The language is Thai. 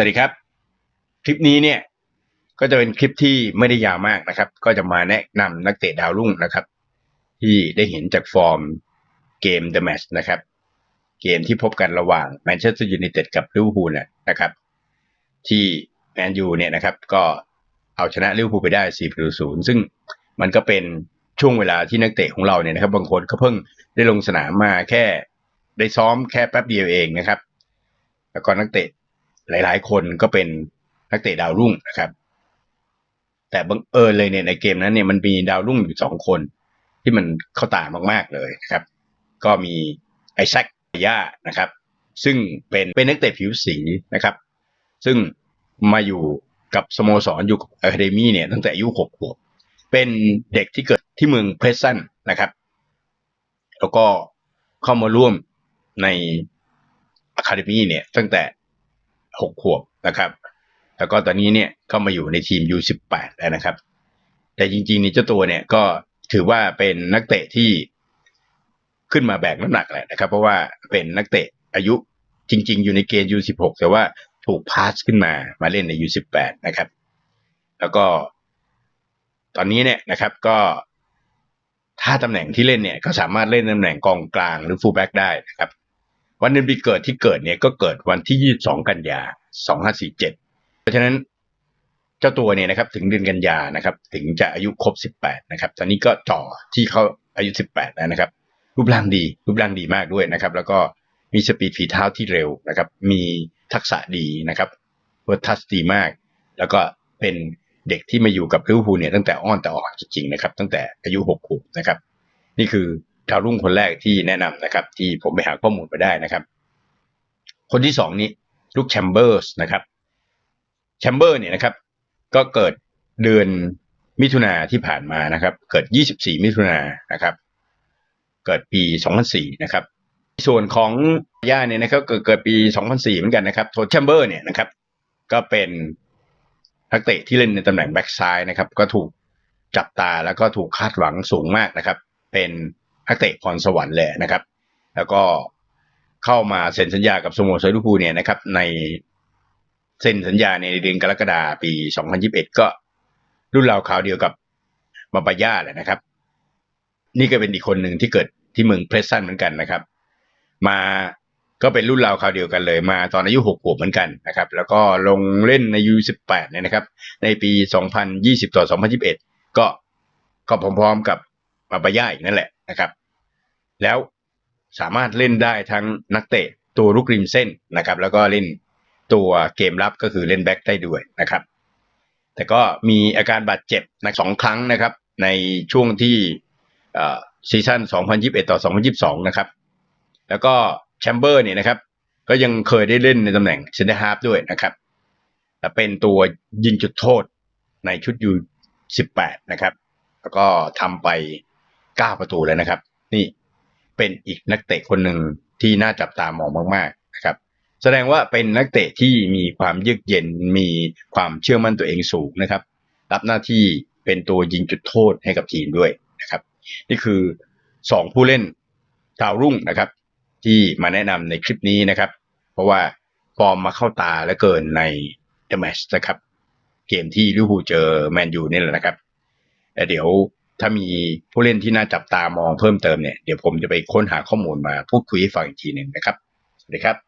วัสดีครับ คลิปนี้เนี่ยก็จะเป็นคลิปที่ไม่ได้ยาวมากนะครับ ก็จะมาแนะนำนักเตะดาวรุ่งนะครับ ที่ได้เห็นจากฟอร์มเกม The Match นะครับ เกมที่พบกันระหว่างแมนเชสเตอร์ยูไนเต็ดกับลิเวอร์พูลนะครับ ที่แมนยูเนี่ยนะครับ ก็เอาชนะลิเวอร์พูลไปได้4ประตูศูนย์ซึ่งมันก็เป็นช่วงเวลาที่นักเตะของเราเนี่ยนะครับ บางคนก็เพิ่งได้ลงสนามมาแค่ได้ซ้อมแค่แป๊บเดียวเองนะครับ แล้วก็นักเตะ หลายๆ คนก็เป็นนักเตะดาวรุ่งนะครับ แต่บังเอิญเลยเนี่ยในเกมนั้นเนี่ยมันมีดาวรุ่งอยู่สองคน ที่มันเข้าตามากๆเลยนะครับ ก็มีไอแซคย่านะครับ ซึ่งเป็นเป็นนักเตะผิวสีนะครับ ซึ่งมาอยู่กับสโมสรอยู่กับอะคาเดมี่เนี่ยตั้งแต่อายุหกขวบเป็นเด็กที่เกิดที่เมืองเพรสซันนะครับ แล้วก็เข้ามาร่วมในอะคาเดมี่เนี่ยตั้งแต่ หกขวบนะครับแล้วก็ตอนนี้เนี่ยก็มาอยู่ในทีม U18 แล้วนะครับ แต่จริงๆนี่เจ้าตัวเนี่ยก็ถือว่าเป็นนักเตะที่ขึ้นมาแบกน้ำหนักแหละนะครับ เพราะว่าเป็นนักเตะอายุจริง ๆ อยู่ในเกณฑ์ U16 แต่ว่าถูกพาสขึ้นมามาเล่นใน U18 นะครับ แล้วก็ตอนนี้เนี่ยนะครับก็ถ้าตำแหน่งที่เล่นเนี่ยก็สามารถเล่นตำแหน่งกองกลางหรือฟูลแบ็กได้นะครับ วันเดือนปีเกิดที่เกิดเนี่ยก็เกิดวันที่ 22 กันยา 2547 เพราะฉะนั้นเจ้าตัวเนี่ยนะครับถึงเดือนกันยานะครับ ถึงจะอายุครบ 18 นะครับ ตอนนี้ก็จ่อที่เขาอายุ 18 แล้วนะครับ รูปร่างดี รูปร่างดีมากด้วยนะครับ แล้วก็มีสปีดฝีเท้าที่เร็วนะครับ มีทักษะดีนะครับเวิร์ทัสดีมาก แล้วก็เป็นเด็กที่มาอยู่กับลิเวอร์พูลเนี่ยตั้งแต่อ้อนแต่ออกจริงๆนะครับ ตั้งแต่อายุหกขวบนะครับ นี่คือ ดาวรุ่งคนแรกที่แนะนำนะครับ ที่ผมไปหาข้อมูลมาได้นะครับ คนที่สองนี้ลูกแชมเบอร์สนะครับแชมเบอร์เนี่ยนะครับ ก็เกิดเดือนมิถุนาที่ผ่านมานะครับ เกิด 24 มิถุนานะครับ เกิดปี 2004 นะครับ ส่วนของย่าเนี่ยนะครับเกิดเกิดปี 2004 เหมือนกันนะครับโทแชมเบอร์เนี่ยนะครับ ก็เป็นนักเตะที่เล่นในตำแหน่งแบ็กซ้ายนะครับ ก็ถูกจับตาแล้วก็ถูกคาดหวังสูงมากนะครับ เป็น นักเตะพรสวรรค์เลยนะครับ แล้วก็เข้ามาเซ็นสัญญากับสโมสรลิเวอร์พูลเนี่ยนะครับ ในเซ็นสัญญาในเดือนกรกฎาปี 2021 ก็รุ่นราวคราวเดียวกับมาปาย่าแหละนะครับ นี่ก็เป็นอีกคนหนึ่งที่เกิดที่เมืองเพรสซันเหมือนกันนะครับ มาก็เป็นรุ่นราวคราวเดียวกันเลย มาตอนอายุหกขวบเหมือนกันนะครับ แล้วก็ลงเล่นใน U18 เนี่ยนะครับ ในปี2020ต่อ2021ก็ก็พร้อมๆกับมาปาย่าอีกนั่นแหละนะครับ แล้วสามารถเล่นได้ทั้งนักเตะตัวลุกริมเส้นนะครับ แล้วก็เล่นตัวเกมรับก็คือเล่นแบ็กได้ด้วยนะครับ แต่ก็มีอาการบาดเจ็บนะสองครั้งนะครับ ในช่วงที่ซีซั่น 2021 ต่อ 2022 นะครับ แล้วก็แชมเบอร์เนี่ยนะครับ ก็ยังเคยได้เล่นในตำแหน่งเซนเตอร์ฮาร์ฟด้วยนะครับและเป็นตัวยิงจุดโทษในชุดยู18 นะครับ แล้วก็ทำไป 9 ประตูแล้วนะครับ นี่ เป็นอีกนักเตะคนหนึ่งที่น่าจับตามองมากๆนะครับ แสดงว่าเป็นนักเตะที่มีความเยือกเย็นมีความเชื่อมั่นตัวเองสูงนะครับ รับหน้าที่เป็นตัวยิงจุดโทษให้กับทีมด้วยนะครับ นี่คือสองผู้เล่นดาวรุ่งนะครับ ที่มาแนะนำในคลิปนี้นะครับ เพราะว่าฟอร์มมาเข้าตาและเกินใน The Match นะครับ เกมที่ลิเวอร์พูลเจอแมนยูนี่แหละนะครับแต่เดี๋ยว ถ้ามีผู้เล่นที่น่าจับตามองเพิ่มเติมเนี่ยเดี๋ยวผมจะไปค้นหาข้อมูลมาพูดคุยให้ฟังอีกทีหนึ่งนะครับ สวัสดีครับ